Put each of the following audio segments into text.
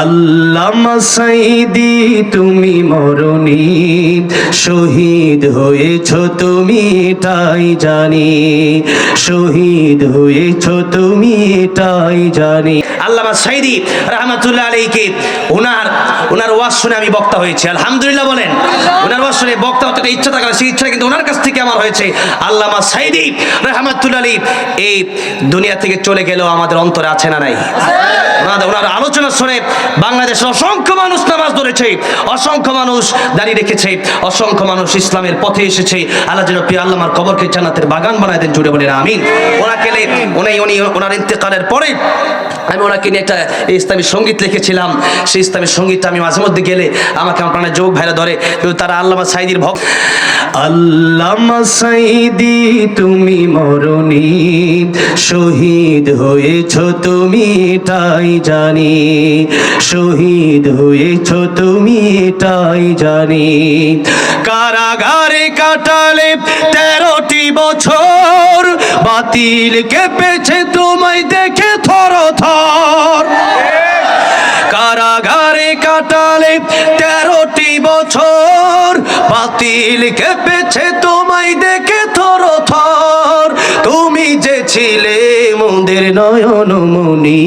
আল্লামা সাইদি তুমি মরণি। শহীদ হয়েছ তুমি এটাই জানি। শহীদ হয়েছ তুমি এটাই জানি। আল্লামা সাইদি রহমতুল্লাহ আলাইকে ওনার ওনার ওয়াজ শুনে আমি বক্তা হয়েছি। আলহামদুলিল্লাহ বলেন ওনার ওয়াজ শুনে বক্তা হতে ইচ্ছা থাকা সেই ইচ্ছা কিন্তু ওনার কাছ থেকে আমার হয়েছে। আল্লামা সাইদি রহমতুল্লাহ আলী এই দুনিয়া থেকে চলে গেলেও আমাদের অন্তরে আছে না নাই? ওনার আলোচনা শুনে বাংলাদেশের অসংখ্য মানুষ ধরেছে, অসংখ্য মানুষ দাঁড়িয়ে রেখেছে, অসংখ্য মানুষ ইসলামের পথে এসেছে। আল্লাহ যেন প্রিয় আল্লামার কবরকে জান্নাতের বাগান বানায় দেন, জুড়ে বলেন, আমিন। ওনাকে উনি উনি, ওনার ইন্তেকালের পরে আমি ওনাকে নিয়ে একটা ইসলামী সংগীত লিখেছিলাম। সেই ইসলামী সঙ্গীতটা আমি মাঝে মধ্যে গেলে আমাকে আমার প্রাণের যোগ ভাইরা ধরে, কিন্তু তারা আল্লামা সাইদির ভক্ত। আল্লামা সাইদি, তুমি মরণি, শহীদ হয়েছ তুমি এটাই জানি। শহীদ হয়েছ তুমি এটাই জানি। কারাগারে কাটালে তেরোটি বছর, বাতিল কেঁপেছে তোমায় দেখে থর থর। কারাগারে কাটালে তেরোটি বছর, বাতিল কেঁপেছে তোমায় দেখে মোদের নয়ন মনি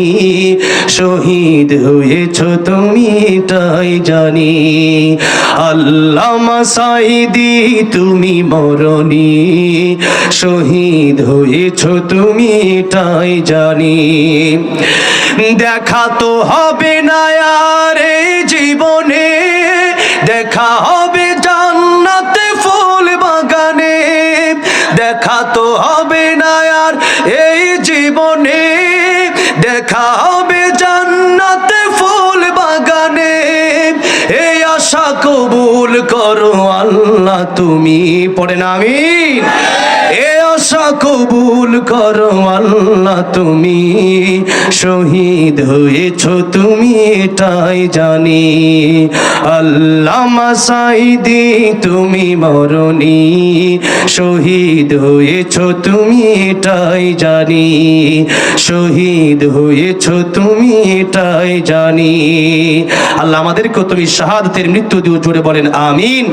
শহীদ হয়েছ তুমি, তাই জানি। আল্লামা সাইদি তুমি মরণি। শহীদ হয়েছ তুমি, তাই জানি। দেখা তো হবে না আর এই জীবনে। দেখা হবে জান্নাতে ফুল বাগানে। দেখা তো হবে না দেখা হবে জান্নাতে ফুল বাগানে। এই আশা কবুল করো আল্লাহ তুমি পড়ে না এ আশা কবুল করো আল্লাহ তুমি। শহীদ হয়েছ তুমি, এটাই জানি। আল্লামা সাইদি তুমি মরণি। শহীদ হয়েছ তুমি, এটাই জানি। শহীদ হয়েছ তুমি, এটাই জানি। আল্লাহ আমাদেরকে তুমি শাহাদতের মৃত্যু দিও জুড়ে বলেন, আমিন।